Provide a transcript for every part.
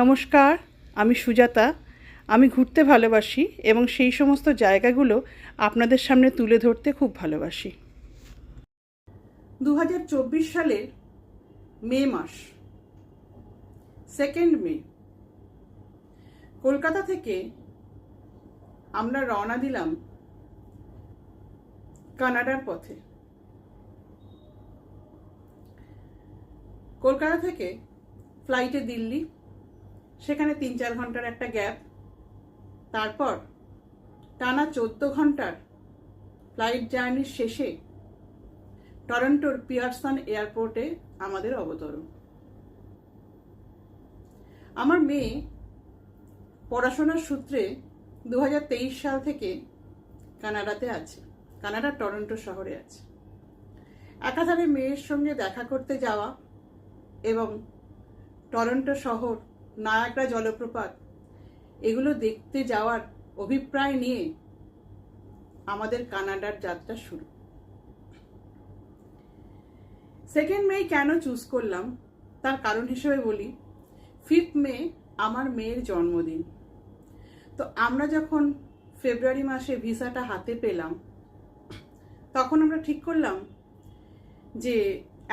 নমস্কার, আমি সুজাতা। আমি ঘুরতে ভালোবাসি এবং সেই সমস্ত জায়গাগুলো আপনাদের সামনে তুলে ধরতে খুব ভালোবাসি। দু হাজার চব্বিশ সালের মে মাস সেকেন্ড মে, কলকাতা থেকে আমরা রওনা দিলাম কানাডার পথে। কলকাতা থেকে ফ্লাইটে দিল্লি সেখানে তিন চার ঘণ্টার একটা গ্যাপ। তারপর টানা চোদ্দ ঘণ্টার ফ্লাইট জার্নির শেষে টরন্টোর পিয়ারসন এয়ারপোর্টে আমাদের অবতরণ। আমার মেয়ে পড়াশোনার সূত্রে দু হাজার তেইশ সাল থেকে কানাডাতে আছে কানাডার টরন্টো শহরে আছে। একাধারে মেয়ের সঙ্গে দেখা করতে যাওয়া এবং টরন্টো শহর নায়াগ্রা জলপ্রপাত, এগুলো দেখতে যাওয়ার অভিপ্রায় নিয়ে আমাদের কানাডার যাত্রা শুরু। সেকেন্ড মে কেন চুজ করলাম? তার কারণ হিসেবে বলি ফিফথ মে আমার মেয়ের জন্মদিন। তো আমরা যখন ফেব্রুয়ারি মাসে ভিসাটা হাতে পেলাম, তখন আমরা ঠিক করলাম যে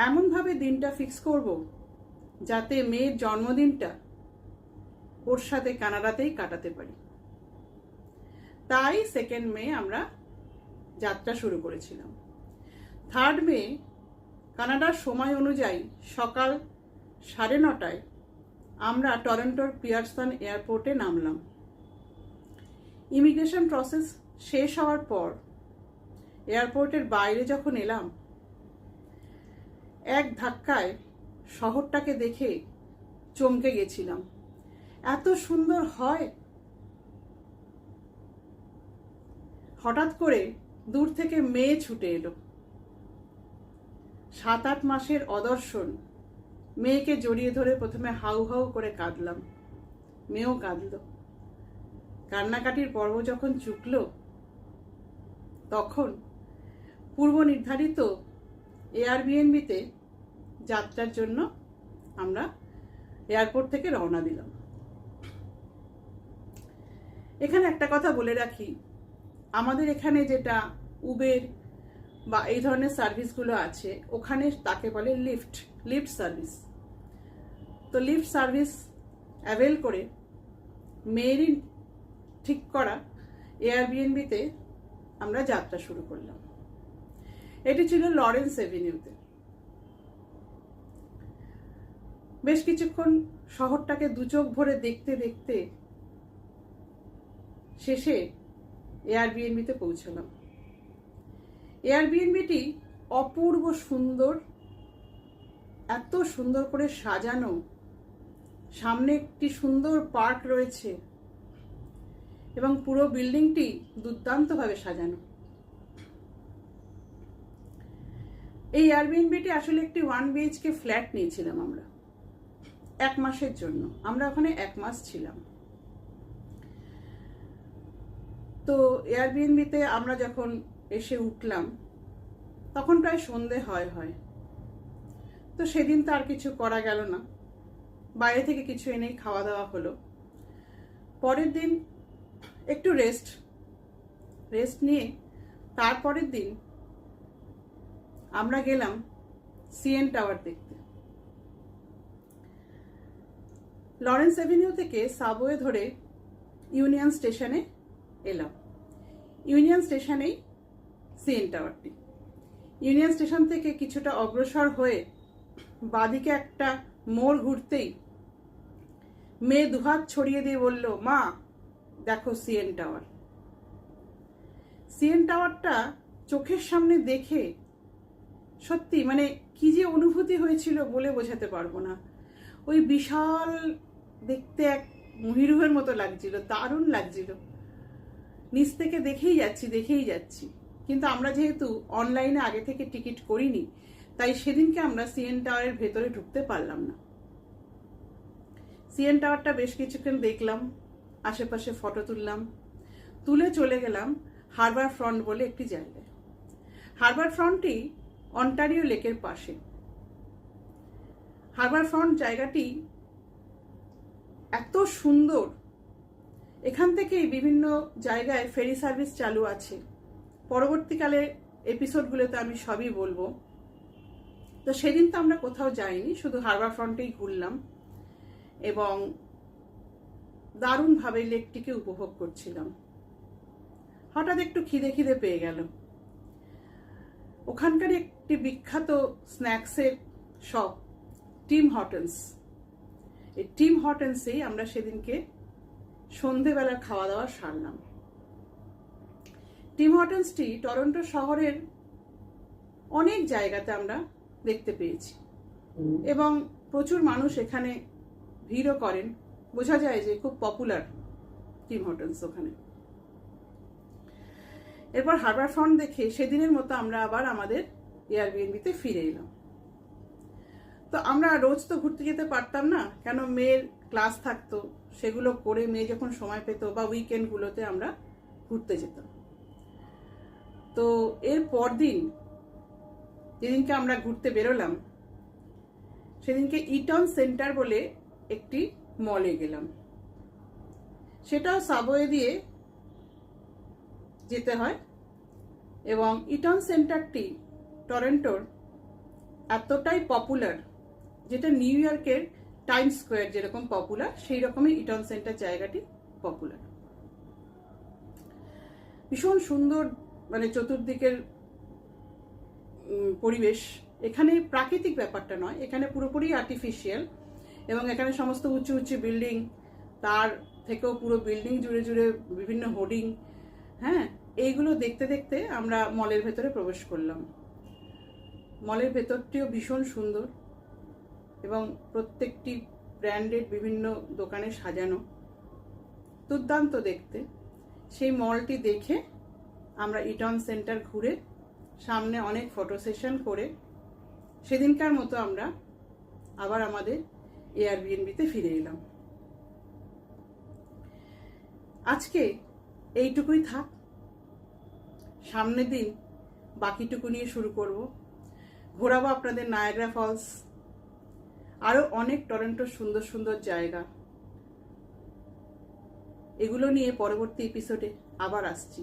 এমনভাবে দিনটা ফিক্স করব যাতে মেয়ের জন্মদিনটা ওর সাথে কানাডাতেই কাটাতে পারি। তাই সেকেন্ড মে আমরা যাত্রা শুরু করেছিলাম। থার্ড মে কানাডার সময় অনুযায়ী সকাল সাড়ে নটায় আমরা টরন্টোর পিয়ারসন এয়ারপোর্টে নামলাম। ইমিগ্রেশন প্রসেস শেষ হওয়ার পর এয়ারপোর্টের বাইরে যখন এলাম, এক ধাক্কায় শহরটাকে দেখে চমকে গেছিলাম। এত সুন্দর হয়। হঠাৎ করে দূর থেকে মেয়ে ছুটে এলো। সাত আট মাসের অদর্শন। মেয়েকে জড়িয়ে ধরে প্রথমে হাউ হাউ করে কাঁদলাম। মেয়েও কাঁদল। কান্নাকাটির পর্ব যখন চুকল, তখন পূর্ব নির্ধারিত এয়ারবিএনবিতে যাত্রার জন্য আমরা এয়ারপোর্ট থেকে রওনা দিলাম। এখানে একটা কথা বলে রাখি। আমাদের এখানে যেটা উবের বা এই ধরনের সার্ভিসগুলো আছে, ওখানে তাকে বলে লিফট লিফট সার্ভিস তো লিফট সার্ভিস অ্যাভেল করে মেয়েরই ঠিক করা এয়ারবিএনবিতে আমরা যাত্রা শুরু করলাম। এটি ছিল লরেন্স এভিনিউতে বেশ কিছুক্ষণ শহরটাকে দু চোখ ভরে দেখতে দেখতে শেষে এয়ারবিএনবিতে পৌঁছলাম। এয়ারবিএনবিটি অপূর্ব সুন্দর, এত সুন্দর করে সাজানো। সামনে একটি সুন্দর পার্ক রয়েছে এবং পুরো বিল্ডিংটি দুর্দান্তভাবে সাজানো। এই এয়ারবিএনবিটি আসলে একটি ওয়ান বিএইচকে ফ্ল্যাট নিয়েছিলাম আমরা, এক মাসের জন্য। আমরা ওখানে এক মাস ছিলাম। তো এয়ারবিএনবিতে আমরা যখন এসে উঠলাম, তখন প্রায় সন্ধে হয় হয়। তো সেদিন তো আর কিছু করা গেল না। বাইরে থেকে কিছু এনেই খাওয়া দাওয়া হলো। পরের দিন একটু রেস্ট রেস্ট নিয়ে তারপরের দিন আমরা গেলাম সিএন টাওয়ার দেখতে। লরেন্স অ্যাভিনিউ থেকে সাবওয়ে ধরে ইউনিয়ন স্টেশনে এলাম। ইউনিয়ন স্টেশনেই সিএন টাওয়ারটি। ইউনিয়ন স্টেশন থেকে কিছুটা অগ্রসর হয়ে বাদিকে একটা মোড় ঘুরতেই মেয়ে দুহাত ছড়িয়ে দিয়ে বলল, মা, দেখো সিএন টাওয়ার। সিএন টাওয়ারটা চোখের সামনে দেখে সত্যি মানে কি যে অনুভূতি হয়েছিল বলে বোঝাতে পারব না। ওই বিশাল দেখতে এক মহিরুহের মতো লাগছিল, দারুণ লাগছিল। নিচ থেকে দেখেই যাচ্ছি দেখেই যাচ্ছি। কিন্তু আমরা যেহেতু অনলাইনে আগে থেকে টিকিট করিনি, তাই সেদিনকে আমরা সিএন টাওয়ারের ভেতরে ঢুকতে পারলাম না। সিএন টাওয়ারটা বেশ কিছুক্ষণ দেখলাম, আশেপাশে ফটো তুললাম, তুলে চলে গেলাম হারবার ফ্রন্ট বলে একটি জায়গায়। হারবার ফ্রন্টটি অন্টারিও লেকের পাশে। হারবার ফ্রন্ট জায়গাটি এত সুন্দর এখান থেকেই বিভিন্ন জায়গায় ফেরি সার্ভিস চালু আছে। পরবর্তীকালে এপিসোডগুলোতে আমি সবই বলব। তো সেদিন তো আমরা কোথাও যাইনি, শুধু হারবার ফ্রন্টেই ঘুরলাম এবং দারুণভাবে লেকটিকে উপভোগ করছিলাম। হঠাৎ একটু খিদে খিদে পেয়ে গেল। ওখানকার একটি বিখ্যাত স্ন্যাক্সের শপ, টিম হটেন্স। এই টিম হটেন্সেই আমরা সেদিনকে সন্ধেবেলার খাওয়া দাওয়া সারলাম টিম হটেন্সটি টরন্টো শহরের অনেক জায়গাতে আমরা দেখতে পেয়েছি। এবং প্রচুর মানুষ এখানে ভিড়ও করেন। বোঝা যায় যে খুব পপুলার টিম হোটেলস ওখানে। এরপর হারবার ফ্রন্ট দেখে সেদিনের মতো আমরা আবার আমাদের এয়ারবিএনবিতে ফিরে এলাম। তো আমরা রোজ তো ঘুরতে যেতে পারতাম না। কেন মেয়ের ক্লাস থাকতো, সেগুলো করে মেয়ে যখন সময় পেত বা উইকেন্ডগুলোতে আমরা ঘুরতে যেতাম। তো এর পরদিন যেদিনকে আমরা ঘুরতে বেরোলাম, সেদিনকে ইটন সেন্টার বলে একটি মলে গেলাম। সেটাও সাবওয়ে দিয়ে যেতে হয় এবং ইটন সেন্টারটি টরেন্টোর এতটাই পপুলার যেটা নিউ ইয়র্কের টাইম স্কোয়ার যেরকম পপুলার সেই রকমই ইটন সেন্টার জায়গাটি পপুলার ভীষণ সুন্দর মানে চতুর্দিকের পরিবেশ। এখানে প্রাকৃতিক ব্যাপারটা নয়, এখানে পুরোপুরি আর্টিফিশিয়াল এবং এখানে সমস্ত উঁচু উঁচু বিল্ডিং তার থেকেও পুরো বিল্ডিং জুড়ে জুড়ে বিভিন্ন হোর্ডিং হ্যাঁ? এইগুলো দেখতে দেখতে আমরা মলের ভেতরে প্রবেশ করলাম। মলের ভেতরটিও ভীষণ সুন্দর। এবং প্রত্যেকটি ব্র্যান্ডেড বিভিন্ন দোকানে সাজানো। দুর্দান্ত দেখতে। সেই মলটি দেখে আমরা ইটন সেন্টার ঘুরে সামনে অনেক ফটো সেশন করে সেদিনকার মতো আমরা আবার আমাদের এয়ারবিএনবিতে ফিরে এলাম। আজকে এইটুকুই থাক। সামনের দিন বাকিটুকু নিয়ে শুরু করব। ঘোরাবো আপনাদের নায়াগ্রা ফলস। আরও অনেক টরেন্টোর সুন্দর সুন্দর জায়গা। এগুলো নিয়ে পরবর্তী এপিসোডে আবার আসছি।